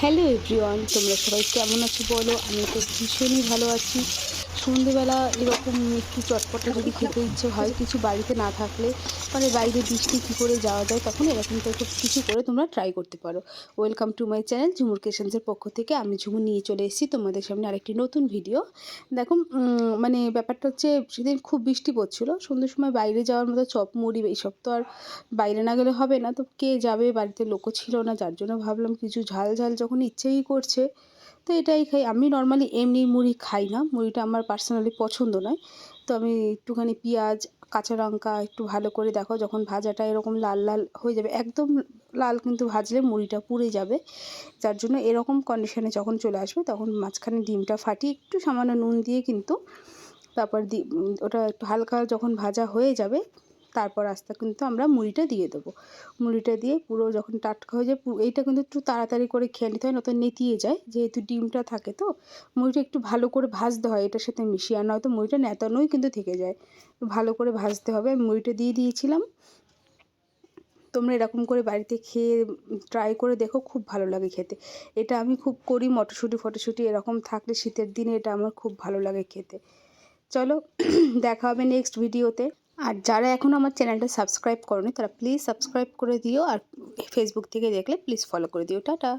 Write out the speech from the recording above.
Hello everyone তোমরা সবাই কেমন আছো বলো? আমি তো ভীষণই ভালো আছি। সন্ধেবেলা এরকম একটু চটপটা যদি খেতে ইচ্ছে হয়, কিছু বাড়িতে না থাকলে মানে বাইরে বৃষ্টি কী করে যাওয়া যায় তখন এরকম টাইপের কিছু করে তোমরা ট্রাই করতে পারো। Welcome to my channel Jhumur কিচেন্সের পক্ষ থেকে আমি ঝুমুর নিয়ে চলে এসেছি তোমাদের সামনে আরেকটি নতুন ভিডিও দেখো মানে ব্যাপারটা হচ্ছে সেদিন খুব বৃষ্টি পড়ছিলো, সন্ধ্যের সময় বাইরে যাওয়ার মতো চপ মুড়ি এইসব তো আর বাইরে না গেলে হবে না। তো কে যাবে, বাড়িতে লোকও ছিল না, যার জন্য ভাবলাম কিছু ঝাল ঝাল যখন ইচ্ছেই করছে তো এটাই খাই। আমি নর্মালি এমনি মুড়ি খাই না। মুড়িটা আমার পার্সোনালি পছন্দ নয়। তো আমি একটুখানি পেঁয়াজ, কাঁচা লঙ্কা একটু ভালো করে দেখো, যখন ভাজাটা এরকম লাল লাল হয়ে যাবে, একদম লাল কিন্তু ভাজলে মুড়িটা পুড়ে যাবে। যার জন্য এরকম কন্ডিশনে যখন চলে আসবে, তখন মাঝখানে ডিমটা ফাটিয়ে একটু সামান্য নুন দিয়ে কিন্তু তারপর দি ওটা একটু হালকা যখন ভাজা হয়ে যাবে তারপর আস্তে কিন্তু আমরা মুড়িটা দিয়ে দেবো। মুড়িটা দিয়ে পুরো যখন টাটকা হয়ে যায় এইটা কিন্তু একটু তাড়াতাড়ি করে খেয়ে নিতে হয়, নয়তো নেতিয়ে যায়। যেহেতু ডিমটা থাকে তো, মুড়িটা একটু ভালো করে ভাজতে হয় এটার সাথে মিশিয়ে। আর নয়তো মুড়িটা নেতানোই কিন্তু থেকে যায়। ভালো করে ভাজতে হবে। আমি মুড়িটা দিয়ে দিয়েছিলাম। তোমরা এরকম করে বাড়িতে খেয়ে ট্রাই করে দেখো, খুব ভালো লাগে খেতে। এটা আমি খুব করি মটরশুঁটি ফটরশুঁটি এরকম থাকলে শীতের দিনে এটা আমার খুব ভালো লাগে খেতে। চলো, দেখা হবে নেক্সট ভিডিওতে আর যারা এখনও আমার চ্যানেলটা সাবস্ক্রাইব করনি, তারা প্লিজ সাবস্ক্রাইব করে দিও আর ফেসবুক থেকে দেখলে প্লিজ ফলো করে দিও। টাটা।